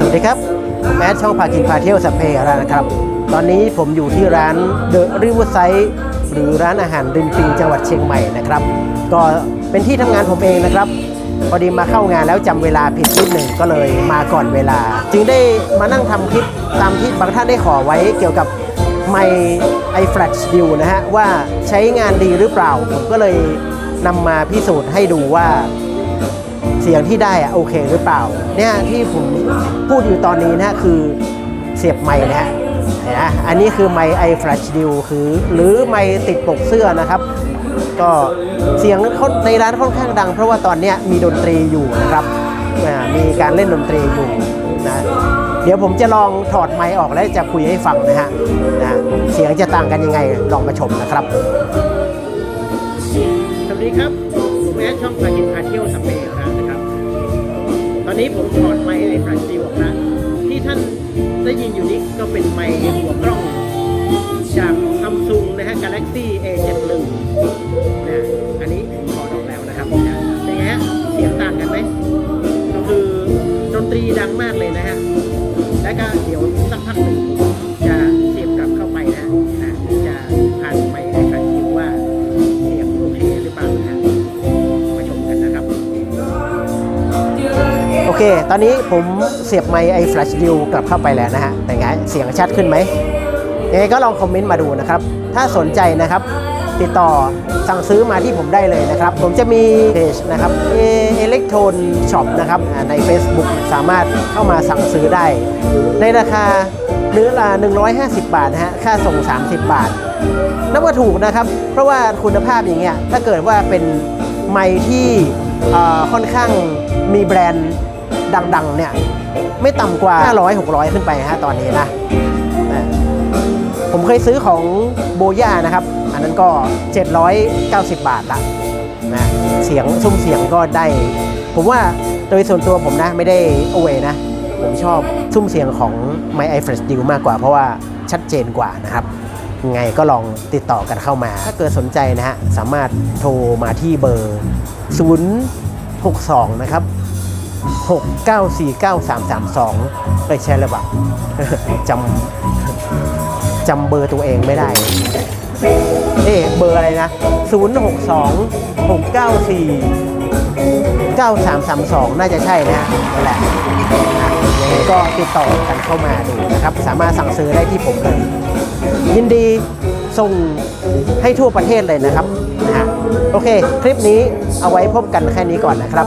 สวัสดีครับแมสช่องพากินพาเที่ยวสัพเพเหรนะครับ ตอนนี้ผมอยู่ที่ร้านเดอะริเวอร์ไซด์หรือร้านอาหารริมปิงจังหวัดเชียงใหม่นะครับ ก็เป็นที่ทำงานผมเองนะครับ พอดีมาเข้างานแล้วจำเวลาผิดนิดหนึ่งก็เลยมาก่อนเวลา จึงได้มานั่งทำคลิปตามที่บางท่านได้ขอไว้เกี่ยวกับไมไอแฟลชดิวนะฮะว่าใช้งานดีหรือเปล่า ผมก็เลยนำมาพิสูจน์ให้ดูว่า เสียงที่ได้อะโอเคหรือเปล่า เนี่ยที่ผมพูดอยู่ตอนนี้นะคือเสียบไม้นะฮะนไหมอันนี้คือไมค์ไอแฟลชดิวคือหรือไมค์ติดปกเสื้อนะครับ ก็เสียงในร้านค่อนข้างดัง เพราะว่าตอนนี้มีดนตรีอยู่นะครับมีการเล่นดนตรีอยู่นะเดี๋ยวผมจะลองถอดไมค์ออกแล้วจะคุยให้ฟังนะฮะนะเสียงจะต่างกันยังไงลองมาชมนะครับสวัสดีครับผมแอดช่องพากินพาเที่ยวสเปนแล้วนะครับ นี้ผมถอดไมค์ไอแฟลชดิวออกนะ ที่ท่านได้ยินอยู่นี้ก็เป็นไมค์หัวกล้อง จากซัมซุงนะฮะ Galaxy A71 นะอันนี้ผมถอดออกแล้วนะครับนะเป็นไงฮะ เสียงต่างกันไหม ก็คือดนตรีดังมากเลยนะฮะ เค ตอนนี้ผมเสียบไมค์ไอแฟลชดิวกลับเข้าไปแล้วนะฮะ เป็นไง เสียงชัดขึ้นไหมยังไงก็ลองคอมเมนต์มาดูนะครับ ถ้าสนใจนะครับ ติดต่อสั่งซื้อมาที่ผมได้เลยนะครับ ผมจะมีเพจนะครับเอเล็กโทนช็อปนะครับใน Facebook สามารถเข้ามาสั่งซื้อได้ ในราคาเนื้อละ150 บาทนะฮะ ค่าส่ง 30 บาท นับว่าถูกนะครับ เพราะว่าคุณภาพอย่างเงี้ย ถ้าเกิดว่าเป็นไมค์ที่ค่อนข้างมีแบรนด์ ดังๆเนี่ยไม่ต่ำกว่า 500 600 ขึ้นไปฮะตอนนี้นะ ผมเคยซื้อของโบย่านะครับ อันนั้นก็ 790 บาทละนะเสียงซุ้มเสียงก็ได้ ผมว่าโดยส่วนตัวผมนะไม่ได้โอเวนะ ผมชอบซุ้มเสียงของ My i f r e s h Deal มากกว่าเพราะว่าชัดเจนกว่านะครับไงก็ลองติดต่อกันเข้ามา ถ้าเกิดสนใจนะฮะ สามารถโทรมาที่เบอร์ 062 นะครับ 6949332 ไม่ใช่แล้วแบบจำจำเบอร์ตัวเองไม่ได้เอ๊ะเบอร์อะไรนะ 062 694 9332 น่าจะใช่นะฮะนั่นแหละยังไงก็ติดต่อกันเข้ามาดูนะครับ สามารถสั่งซื้อได้ที่ผมเลย ยินดีส่งให้ทั่วประเทศเลยนะครับนะฮะโอเค คลิปนี้เอาไว้พบกันแค่นี้ก่อนนะครับ